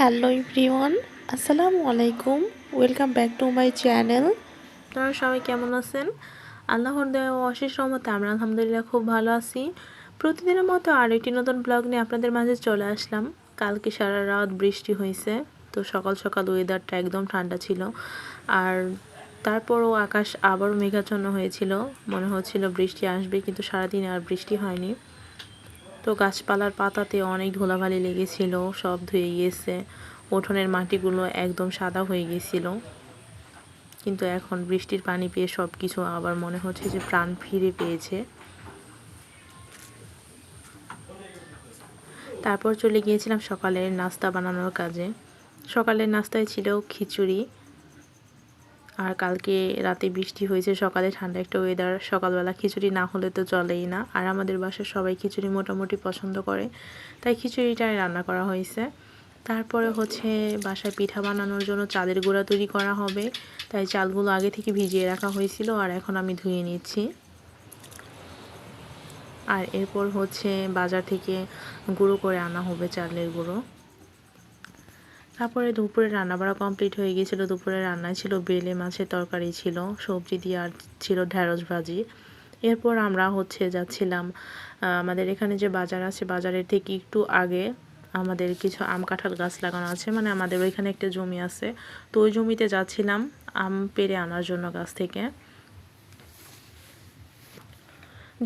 Hello everyone, আসসালামু আলাইকুম। Welcome back to my channel আপনারা সবাই কেমন আছেন? আল্লাহর দেওয়া অশেষ রহমতে আমরা আলহামদুলিল্লাহ খুব ভালো আছি। প্রতিদিনের মতো আর একটি নতুন ব্লগ নিয়ে আপনাদের মাঝে চলে আসলাম। কালকে সারা রাত বৃষ্টি হয়েছে, তো সকাল সকাল ওয়েদারটা একদম ঠান্ডা ছিল। আর তারপরও আকাশ আবারও মেঘাচ্ছন্ন হয়েছিল। মনে হচ্ছিল বৃষ্টি আসবে, কিন্তু সারাদিন আর বৃষ্টি হয়নি। তো গাছপালার পাতাতে অনেক ধুলাবালি লেগেছিল, সব ধুয়ে গিয়েছে। উঠোনের মাটিগুলো একদম সাদা হয়ে গিয়েছিল। কিন্তু এখন বৃষ্টির পানি পেয়ে সব কিছু আবার মনে হচ্ছে যে প্রাণ ফিরে পেয়েছে। তারপর চলে গিয়েছিলাম সকালের নাস্তা বানানোর কাজে। সকালের নাস্তায় ছিল খিচুড়ি আর কালকে রাতে বৃষ্টি হয়েছে, সকালে ঠান্ডা একটা ওয়েদার সকালবেলা খিচুড়ি না হলে তো চলেই না। আর আমাদের বাসার সবাই খিচুড়ি মোটামুটি পছন্দ করে, তাই খিচুড়িটাই রান্না করা হয়েছে। তারপরে হচ্ছে বাসায় পিঠা বানানোর জন্য চালের গুঁড়া তৈরি করা হবে, তাই চালগুলো আগে থেকে ভিজিয়ে রাখা হয়েছিল আর এখন আমি ধুয়ে নিচ্ছি। আর এরপর হচ্ছে বাজার থেকে গুঁড়ো করে আনা হবে চালের গুঁড়ো। তারপরে দুপুরে রান্নাবাড়া কমপ্লিট হয়ে গিয়েছিল। দুপুরে রান্নায় ছিল বেলে মাছের তরকারি ছিল, সবজি দিয়ে আর ছিল ঢ্যাঁড়স ভাজি। এরপর আমরা হচ্ছে যাচ্ছিলাম আমাদের এখানে যে বাজার আছে, বাজারের থেকে একটু আগে আমাদের কিছু আম কাঁঠাল গাছ লাগানো আছে। মানে আমাদের ওইখানে একটা জমি আছে। তো ওই জমিতে যাচ্ছিলাম আম পেরে আনার জন্য গাছ থেকে।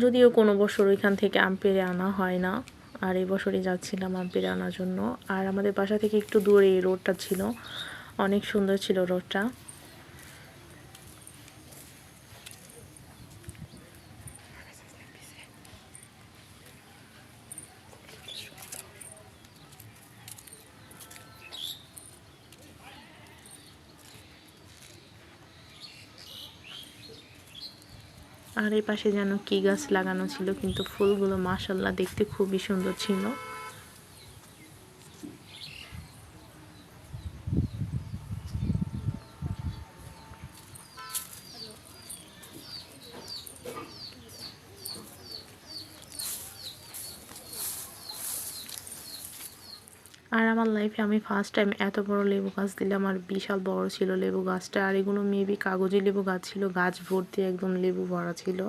যদিও কোনো বছর ওইখান থেকে আম পেরে আনা হয় না। আর এই বছরই যাচ্ছিলাম আব্বির আনার জন্য। আর আমাদের বাসা থেকে একটু দূরে এই রোডটা ছিল। অনেক সুন্দর ছিল রোডটা আর এই পাশে যেন কি গাছ লাগানো ছিল, কিন্তু ফুলগুলো মাসাল্লাহ দেখতে খুবই সুন্দর ছিল। আর আমার লাইফে আমি ফার্স্ট টাইম এত বড় লেবু গাছ দিলাম আর বিশাল বড় ছিল লেবু গাছটা। আর এগুলো মেবি কাগজি লেবু গাছ ছিল, গাছ ভর্তি একদম লেবু ভরা ছিল।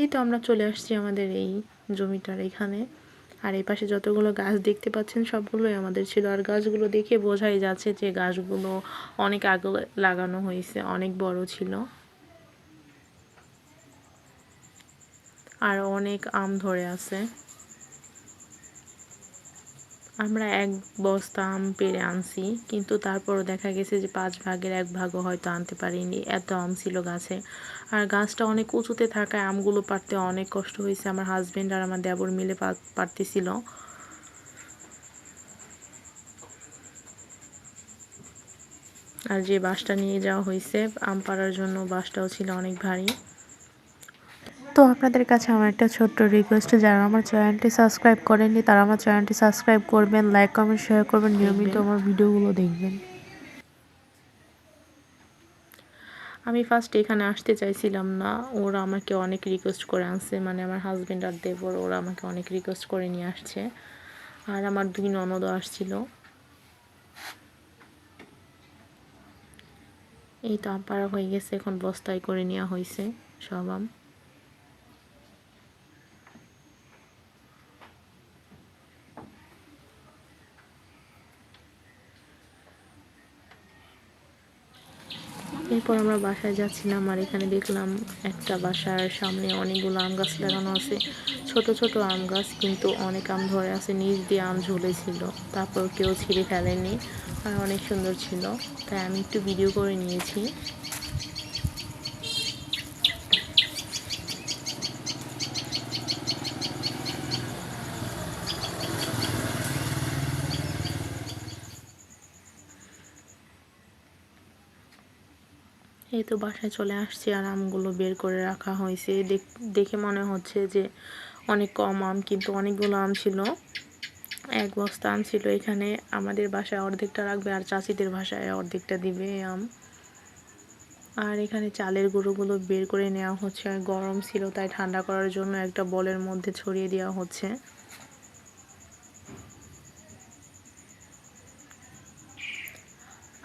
এই তো আমরা চলে আসছি আমাদের এই জমিটার এখানে। আর এই পাশে যতগুলো গাছ দেখতে পাচ্ছেন সবগুলোই আমাদের ছিল। আর গাছগুলো দেখে বোঝাই যাচ্ছে যে গাছগুলো অনেক আগে লাগানো হয়েছে, অনেক বড় ছিল। আর অনেক আম ধরে আছে। আমরা এক বস্তা আম পেরে আনছি, কিন্তু তারপরও দেখা গেছে যে পাঁচ ভাগের এক ভাগও হয়তো আনতে পারিনি। এত আম ছিল গাছে। আর গাছটা অনেক উঁচুতে থাকায় আমগুলো পারতে অনেক কষ্ট হয়েছে। আমার হাজব্যান্ড আর আমার দেবর মিলে পারতেছিল আর যে বাসটা নিয়ে যাওয়া হয়েছে, আম পাড়ার জন্য বাসটাও ছিল অনেক ভারী। তো আপনাদের কাছে আমার একটা ছোট্ট রিকোয়েস্ট যারা আমার চ্যানেলটি সাবস্ক্রাইব করেননি তারা আমার চ্যানেলটি সাবস্ক্রাইব করবেন লাইক কমেন্ট শেয়ার করবেন নিয়মিত আমার ভিডিওগুলো দেখবেন। আমি ফার্স্ট এখানে আসতে চাইছিলাম না ওরা আমাকে অনেক রিকোয়েস্ট করে আনছে মানে আমার হাজব্যান্ড আর দেবর ওরা আমাকে অনেক রিকোয়েস্ট করে নিয়ে আসছে। আর আমার দুই ননদও আসছিল। এই তো আম পাড়া হয়ে গেছে এখন বস্তায় করে নেওয়া হয়েছে সব আম। এরপর আমরা বাসায় যাচ্ছিলাম আর এখানে দেখলাম একটা বাসার সামনে অনেকগুলো আম গাছ লাগানো আছে। ছোট ছোট আম গাছ, কিন্তু অনেক আম ধরে আছে, নিচ দিয়ে আম ঝুলেছিল। তারপর কেউ ছিঁড়ে ফেলেনি, আর অনেক সুন্দর ছিল। তাই আমি একটু ভিডিও করে নিয়েছি। এই তো বাসায় চলে আসছি আর আমগুলো বের করে রাখা হয়েছে। দেখে মনে হচ্ছে যে অনেক কম আম, কিন্তু অনেকগুলো আম ছিল। এক বস্তা আম ছিল এখানে। আমাদের বাসায় অর্ধেকটা রাখবে আর চাষিদের ভাষায় অর্ধেকটা দিবে আম। আর এখানে চালের গুঁড়োগুলো বের করে নেওয়া হচ্ছে। আর গরম ছিল, তাই ঠান্ডা করার জন্য একটা বলের মধ্যে ছড়িয়ে দেওয়া হচ্ছে।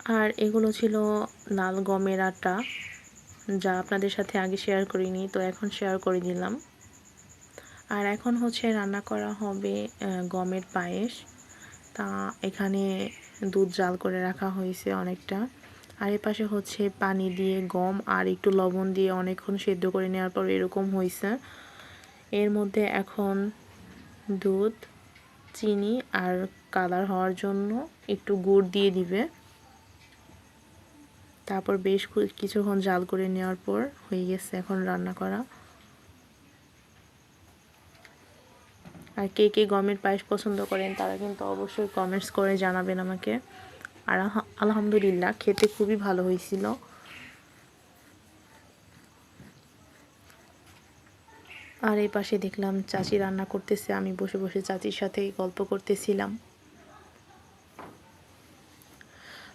আর এগুলো ছিল লাল গমের আটা, যা আপনাদের সাথে আগে শেয়ার করিনি, তো এখন শেয়ার করে দিলাম। আর এখন হচ্ছে রান্না করা হবে গমের পায়েস। তা এখানে দুধ জাল করে রাখা হয়েছে অনেকটা। আর এ পাশে হচ্ছে পানি দিয়ে গম আর একটু লবণ দিয়ে অনেকক্ষণ সেদ্ধ করে নেওয়ার পর এরকম হয়েছে। এর মধ্যে এখন দুধ, চিনি আর কালার হওয়ার জন্য একটু গুড় দিয়ে দিবে। তারপর বেশ কিছুক্ষণ জাল করে নেওয়ার পর হয়ে গেছে এখন রান্না করা। আর কে কে গমের পায়েস পছন্দ করেন তারা কিন্তু অবশ্যই কমেন্টস করে জানাবেন আমাকে। আর আলহামদুলিল্লাহ খেতে খুবই ভালো হয়েছিল। আর এই পাশে দেখলাম চাচি রান্না করতেছে, আমি বসে বসে চাচির সাথে গল্প করতেছিলাম।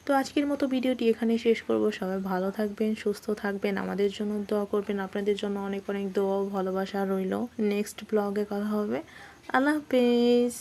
তো আজকের মতো ভিডিওটি এখানে শেষ করব। সবাই ভালো থাকবেন, সুস্থ থাকবেন, আমাদের জন্য দোয়া করবেন। আপনাদের জন্য অনেক অনেক দোয়া ভালোবাসা রইল। নেক্সট ব্লগে কথা হবে। আল্লাহ হাফেজ।